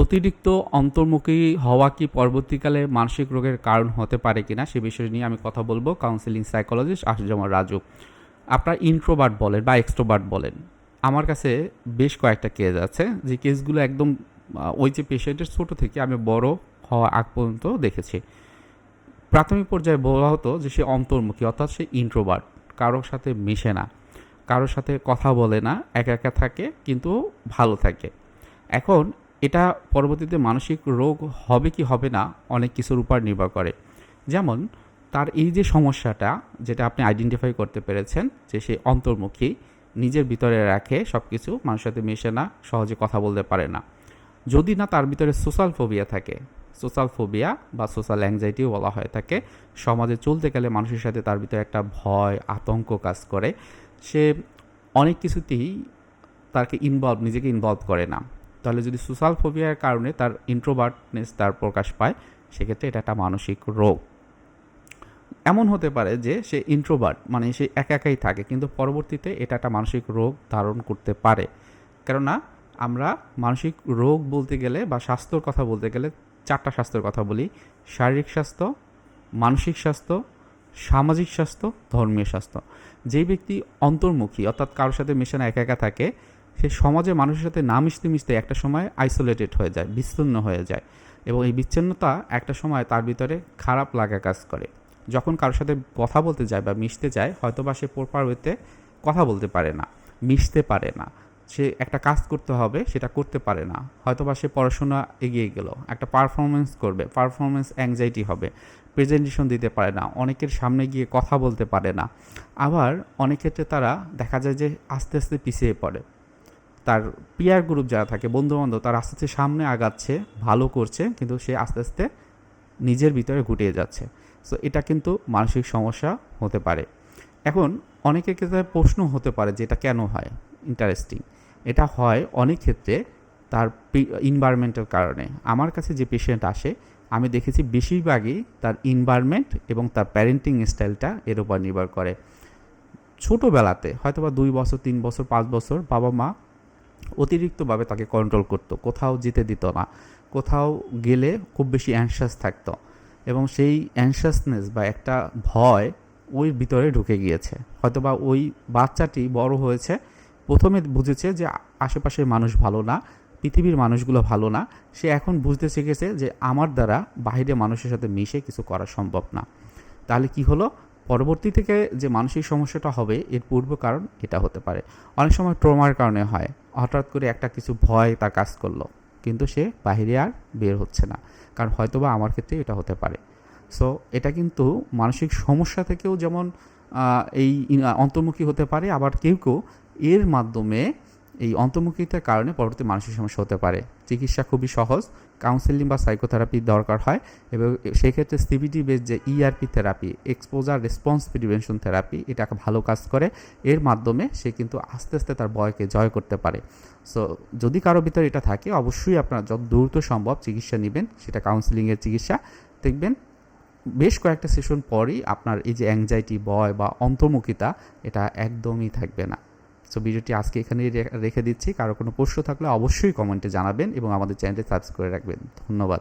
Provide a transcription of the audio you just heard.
অতিরিক্ত অন্তর্মুখী হওয়া কি পরবর্তীকালে মানসিক রোগের কারণ হতে পারে কিনা সে বিষয় নিয়ে আমি কথা বলব কাউন্সিলিং সাইকোলজিস্ট আশুজামান রাজু। আপনার ইন্ট্রোবার্ট বলেন বা এক্সট্রোবার্ট বলেন। আমার কাছে বেশ কয়েকটা কেস আছে। যে কেসগুলো একদম ওই যে পেশেন্টের ছোটো থেকে আমি বড় হওয়া আগ পর্যন্ত দেখেছি। প্রাথমিক পর্যায়ে বলা হতো যে সে অন্তর্মুখী, অর্থাৎ সে ইন্ট্রোবার্ট কারোর সাথে মিশে না। কারোর সাথে কথা বলে না। একা একা থাকে, কিন্তু ভালো থাকে। এখন এটা পরবর্তীতে মানসিক রোগ হবে কি হবে না অনেক কিছুর উপর নির্ভর করে। যেমন, তার এই যে সমস্যাটা যেটা আপনি আইডেন্টিফাই করতে পেরেছেন যে সে অন্তর্মুখী, নিজের ভিতরে রাখে সব কিছু মানুষের সাথে মেশে না, সহজে কথা বলতে পারে না। যদি না তার ভিতরে সোশ্যাল ফোবিয়া থাকে সোশ্যাল ফোবিয়া বা সোশ্যাল অ্যাংজাইটিও বলা হয়ে থাকে, সমাজে চলতে গেলে মানুষের সাথে তার ভিতরে একটা ভয়, আতঙ্ক কাজ করে। সে অনেক কিছুতেই তাকে ইনভলভ নিজেকে ইনভলভ করে না। তাহলে যদি সোশ্যাল ফোবিয়ার কারণে তার ইন্ট্রোভার্টনেস তার প্রকাশ পায়, সেক্ষেত্রে এটা একটা মানসিক রোগ। এমন হতে পারে যে সে ইন্ট্রোভার্ট মানে সে একা একাই থাকে, কিন্তু পরবর্তীতে এটা একটা মানসিক রোগ ধারণ করতে পারে। কেননা, আমরা মানসিক রোগ বলতে গেলে বা স্বাস্থ্যর কথা বলতে গেলে চারটা স্বাস্থ্যের কথা বলি। শারীরিক স্বাস্থ্য, মানসিক স্বাস্থ্য, সামাজিক স্বাস্থ্য, ধর্মীয় স্বাস্থ্য। যেই ব্যক্তি অন্তর্মুখী, অর্থাৎ কারোর সাথে মেশানো একা একা থাকে সে সমাজে মানুষের সাথে না মিশতে মিশতে একটা সময় আইসোলেটেড হয়ে যায়, বিচ্ছিন্ন হয়ে যায় এবং এই বিচ্ছিন্নতা একটা সময় তার ভিতরে খারাপ লাগা কাজ করে। যখন কারোর সাথে কথা বলতে যায় বা মিশতে যায় হয়তো বা সে প্রপার ওয়েতে কথা বলতে পারে না, মিশতে পারে না। সে একটা কাজ করতে হবে, সেটা করতে পারে না। হয়তো বা সে পড়াশোনা এগিয়ে গেল, একটা পারফরমেন্স করবে পারফরমেন্স অ্যাংজাইটি হবে প্রেজেন্টেশন দিতে পারে না, অনেকের সামনে গিয়ে কথা বলতে পারে না। আবার অনেক ক্ষেত্রে তারা দেখা যায় যে আস্তে আস্তে পিছিয়ে পড়ে। তার পিয়ার গ্রুপ যারা থাকে, বন্ধুবান্ধব, তারা আস্তে আস্তে সামনে আগাচ্ছে, ভালো করছে, কিন্তু সে আস্তে আস্তে নিজের ভিতরে গুটিয়ে যাচ্ছে। সো এটা কিন্তু মানসিক সমস্যা হতে পারে। এখন, অনেকের ক্ষেত্রে প্রশ্ন হতে পারে যে এটা কেন হয়? ইন্টারেস্টিং এটা হয় অনেক ক্ষেত্রে তার ইনভায়রনমেন্টের কারণে। আমার কাছে যে পেশেন্ট আসে, আমি দেখেছি বেশিরভাগই তার ইনভায়রনমেন্ট এবং তার প্যারেন্টিং স্টাইলটা এর উপর নির্ভর করে। ছোটোবেলাতে হয়তো বা দুই বছর, তিন বছর, পাঁচ বছর বাবা মা অতিরিক্তভাবে তাকে কন্ট্রোল করতো। কোথাও যেতে দিত না। কোথাও গেলে খুব বেশি অ্যানশাস থাকতো। এবং সেই অ্যানশাসনেস বা একটা ভয় ওই ভিতরে ঢুকে গিয়েছে। হয়তোবা ওই বাচ্চাটি বড় হয়েছে। প্রথমে বুঝেছে যে আশেপাশের মানুষ ভালো না, পৃথিবীর মানুষগুলো ভালো না। সে এখন বুঝতে শিখেছে যে আমার দ্বারা বাইরে মানুষের সাথে মিশে কিছু করা সম্ভব না। তাহলে কি হলো? পরবর্তী থেকে যে মানসিক সমস্যাটা হবে, এর পূর্ব কারণ এটা হতে পারে। অনেক সময় ট্রমার কারণে হয়। হঠাৎ করে একটা কিছু ভয় তার কাজ করল। কিন্তু সে বাহিরে আর বের হচ্ছে না। কারণ হয়তোবা আমার ক্ষেত্রে এটা হতে পারে। সো এটা কিন্তু মানসিক সমস্যা থেকেও যেমন এই অন্তর্মুখী হতে পারে। আবার কেউ কেউ এর মাধ্যমে এই অন্তর্মুখিতার কারণে পরবর্তী মানসিক সমস্যা হতে পারে। চিকিৎসা খুবই সহজ কাউন্সেলিং বা সাইকোথেরাপি দরকার হয় এবং সেক্ষেত্রে সিবিটি বেস যে ERP therapy exposure response prevention therapy এটা ভালো কাজ করে। এর মাধ্যমে সে কিন্তু আস্তে আস্তে তার ভয়কে জয় করতে পারে। সো যদি কারও ভিতরে এটা থাকে, অবশ্যই আপনারা যত দ্রুত সম্ভব চিকিৎসা নেবেন। সেটা কাউন্সেলিংয়ের চিকিৎসা। দেখবেন বেশ কয়েকটা সেশন পরই আপনার এই যে অ্যাংজাইটি ভয় বা অন্তর্মুখিতা, এটা একদমই থাকবে না। সো ভিডিওটি আজকে এখানেই রেখে দিচ্ছি। কারও কোনো প্রশ্ন থাকলে অবশ্যই কমেন্টে জানাবেন এবং আমাদের চ্যানেলটি সাবস্ক্রাইব করে রাখবেন। ধন্যবাদ।